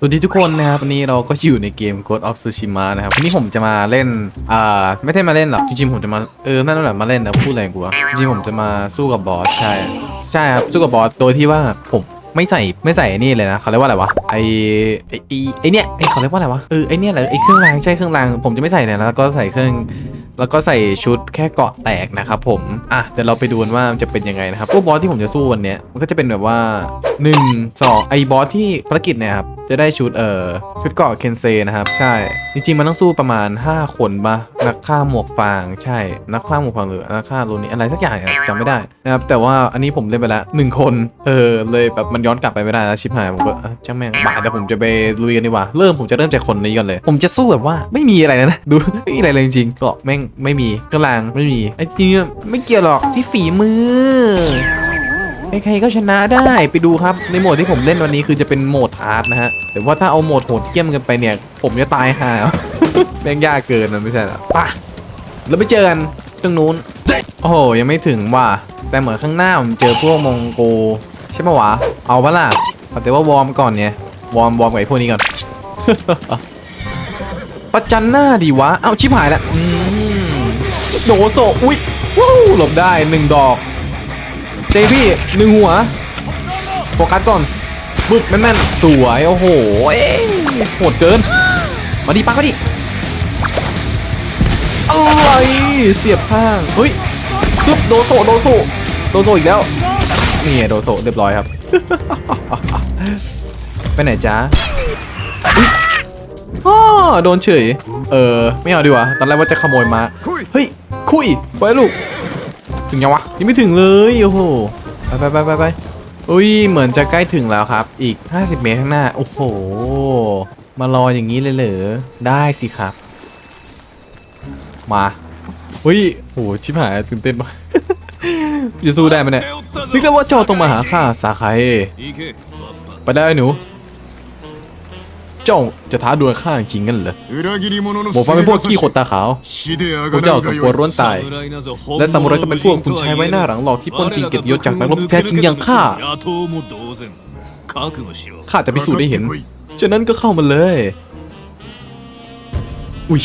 สวัสดีทุกคนนะครับวันนี้เราก็อยู่ในเกม Ghost of Tsushima นะครับวันนี้ผมจะมาเล่นอ่าไม่ได้มาเล่นหรอกจริงๆผมจะมาเออนั่นแหละมาเล่นนะพูดแรงกูวะจริงๆผมจะมาสู้กับบอสใช่ใช่ครับสู้กับบอสโดยที่ว่าผมไม่ใส่ไม่ใส่นี่เลยนะเขาเรียกว่าอะไรวะไอไอไอ้ไอเนี่ยไอเขาเรียกว่าอะไรวะเออไอเนี่ยแหละไอเครื่องรางใช่เครื่องรางผมจะไม่ใส่เนี่ยแล้วก็ใส่เครื่อง แล้วก็ใส่ชุดแค่เกาะแตกนะครับผมอะเดี๋ยวเราไปดูกันว่ามันจะเป็นยังไงนะครับพวกบอสที่ผมจะสู้วันเนี้ยมันก็จะเป็นแบบว่า1 2ไอ้บอสที่ภารกิจเนี่ยครับจะได้ชุดเอ่อชุดเกาะเคนเซนะครับใช่จริงๆมันต้องสู้ประมาณ 5 คนปะนักฆ่าหมวกฟางใช่ นักฆ่าหมวกฟางหรือนักฆ่าโรนี่อะไรสักอย่างเนี่ยจำไม่ได้นะครับแต่ว่าอันนี้ผมเล่นไปแล้วหนึ่งคนเออเลยแบบมันย้อนกลับไปไม่ได้แล้วชิบหายผมก็อะจ้าแม่งบ่าแต่ผมจะไปลุยกันดีกว่าเริ่มผมจะเริ่มจากคนนี้ก่อนเลย ผมจะสู้แบบว่าไม่มีอะไรนะดูไม่มีอะไรเลยจริงๆกาะแม่งไม่มีกระลางไม่มีไอ้จริงไม่เกี่ยวหรอกที่ฝีมือใครๆก็ชนะได้ไปดูครับในโหมดที่ผมเล่นวันนี้คือจะเป็นโหมดอาร์ตนะฮะแต่ว่าถ้าเอาโหมดโหดเขี้ยมกันไปเนี่ย ผมจะตายห่าแม่งยากเกินนะไม่ใช่หรอป่ะแล้วไปเจอกันตรงนู้น โอ้โห ยังไม่ถึงว่ะแต่เหมือนข้างหน้าผมเจอพวกมองโก ใช่ปะวะ เอาปะล่ะเอแต่ว่าวอร์มก่อนเนี่ยวอร์มวอร์มกับไอ้พวกนี้ก่อนประจันหน้าดีวะ เอาชิบหายแล้ว โดโซอุ้ยวู้หลบได้หนึ่งดอก เจพี่หนึ่งหัวโฟกัสก่อนบึกแม่นๆสวยโอ้โหเอ้โหดเกิน มาดิปักมาดิอะไรเสียบข้างเฮ้ยซุปโดโซโดโซโดโซอีกแล้วนี่ไงโดโซเรียบร้อยครับ ไปไหนจ๊ะ อุ๊ยอ้อโดนเฉย เออ ไม่เอาดีกว่า ตอนแรกว่าจะขโมยมา เฮ้ย คุย ไปลูก ถึงยังวะ ยังไม่ถึงเลย โอ้โห ไปไปไปไปไปอุ้ย เหมือนจะใกล้ถึงแล้วครับ อีก 50 เมตรข้างหน้า โอ้โห มารออย่างนี้เลยเหรอ ได้สิครับ มาเฮ้ยโห ชิบหายตื่นเต้นมากจะสู้ได้ไหมเนี่ยนึกได้ว่าเจ้าต้องมาหาข้าสาคาเอ行けไปได้หนู เจ้าจะท้าดวลข้าจริงงั้นเหรอหมู่ฟ้าเป็นพวกขี้ขดตาขาวพวกเจ้าสมควรร้อนตาย และซามูไรต้องเป็นพวกคุณชายไว้หน้าหลังหลอกที่ป้นชิงเกียรติยศจากนักรบแท้จริงอย่างข้าข้าจะพิสูจน์ได้เห็นฉะนั้นก็เข้ามาเลย อุ้ย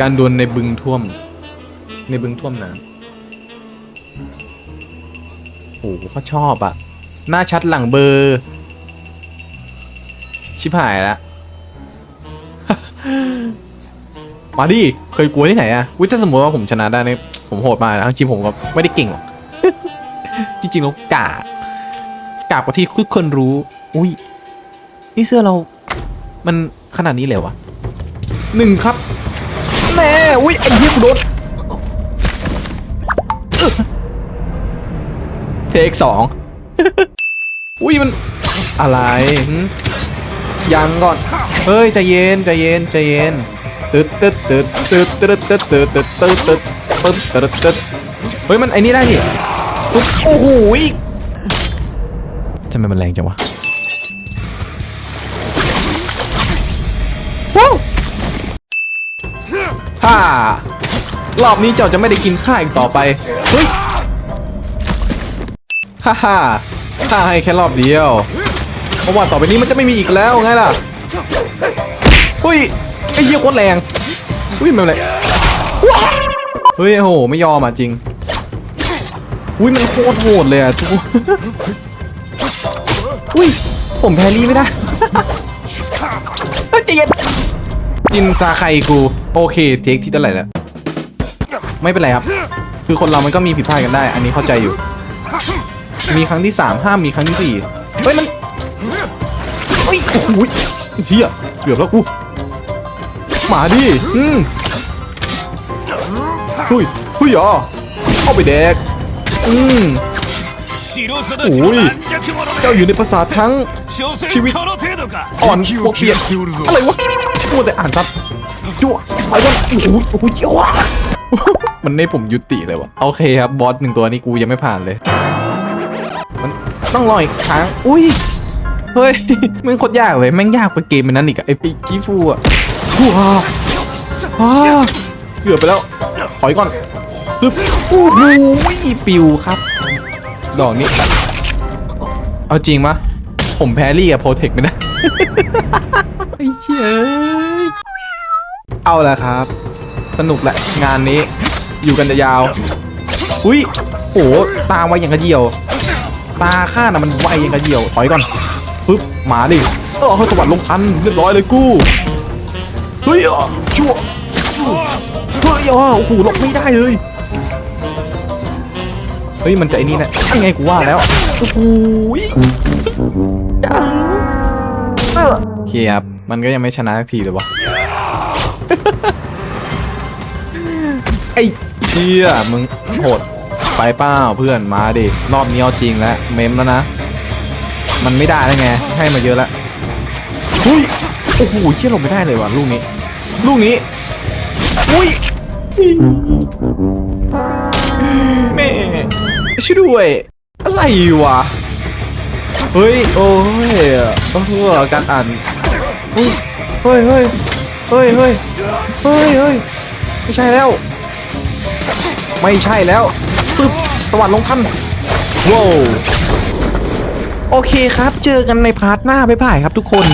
การดวลในบึงท่วม ในบึงท่วมน้ำโอ้โหเขาชอบอะ หน้าชัดหลังเบอร์ ชิบหายแล้ว มาดิ เคยกลัวที่ไหนอะวิถ้าสมมติว่าผมชนะได้เนี่ยผมโหดมากนะจริงผมก็ไม่ได้เก่งหรอก จริงๆแล้วกากกากกว่าที่ทุกคนรู้ อุ้ย นี่เสื้อเรา มันขนาดนี้เลยวะหนึ่งครับแม่อุ้ยไอ้เหี้ยกูโดนเทคสอง อุ้ยมันอะไร ยังก่อนเฮ้ยใจเย็นใจเย็นใจเย็นตึ๊ดตึ๊ดตึ๊ดตึ๊ดตึ๊ดตึ๊ดตึ๊ดตึ๊ดตึ๊ดตึ๊ดตึ๊ดตึ๊ดตึ๊ดเฮ้ยมันไอ้นี่ได้นี่ปุ๊บโอ้โหทำไมมันแรงจังวะว้าวฮ่ารอบนี้เจ้าจะไม่ได้กินข้าอีกต่อไปเฮ้ยฮ่าฮ่าข้าให้แค่รอบเดียว เพราะว่าต่อไปนี้มันจะไม่มีอีกแล้วไงล่ะอุ้ยไอ้เหี้ยโคตรแรงอุ้ยม่เป็นไรว้าวเฮ้ยโหไม่ยอมอะจริงอุ้ยมันโคตรโหดเลยอะทุกอุ้ยผมแพรรี่ไม่ได้เฮ้ยใจเย็นจินซาไคกูโอเคเทคที่เท่าไหร่แล้วไม่เป็นไรครับ คือคนเรามันก็มีผิดพลาดกันได้ อันนี้เข้าใจอยู่ มีครั้งที่สามห้ามมีครั้งที่สี่เฮ้ยมัน เฮ้ยโอุ้ยเฮียเกือบแล้วกูมาดิอืมหุยหุยหรอเข้าไปแดก อืมโอ้ยเจ้าอยู่ในภาษาทั้งชีวิตอ่อนพวกเกียอะไรวะมัวแต่อ่านซับจั่วไปวะโอ้โหโอ้ยจั่วมันในผมยุติเลยวะโอเคครับบอสหนึ่งตัวนี้กูยังไม่ผ่านเลย มันต้องรออีกครั้งอุ้ย เฮ้ยแมันโคตรยากเลยแม่งยากกว่าเกมมันนั้นอีกอะไอ้ปีกี้ฟูอะว้าวว้าวเกือบไปแล้วถอยก่อนปึ๊บโอ้โหปิวครับ ดอกนี้ เอาจริงมะผมแพรรี่กับโปรเทคไม่ได้ไอ้เชี่ยเอาละครับ สนุกแหละงานนี้ อยู่กันจะยาว อุ้ยโอ้ตาไวอย่างกระเดียว ตาข้าน่ะมันไวอย่างกระเดียว ถอยก่อน ปึ๊บหมาดิเออเขาสวัสดลงพันเรียบร้อยเลยกู้เฮ้ยอะชั่วเฮ้ยอะโอ้โหหลบไม่ได้เลยเฮ้ยมันจะไอ้นี่แหละยังไงกูว่าแล้วโอ้โหจ้าโอเคครับมันก็ยังไม่ชนะสักทีเลยวะไอ้เชี่ยมึงโหดไปเป้าเพื่อนมาดิรอบนี้เอาจริงแล้วเมมแล้วนะ มันไม่ได้แล้วไง ให้มาเยอะแล้วเฮ้ย โอ้โหเชี่ยลบไม่ได้เลยว่ะลูกนี้ ลูกนี้ อุ้ยแม่ช่วยด้วย อะไรวะ เฮ้ย โอ้ยโอ้โหการอ่านเฮ้ยเฮ้ยเฮ้ยเฮ้ยเฮ้ยเฮ้ยเฮ้ยไม่ใช่แล้ว ไม่ใช่แล้วปึ๊บสวัสดลงพันว้าว โอเคครับ เจอกันในพาร์ทหน้าบ๊ายบายครับทุกคน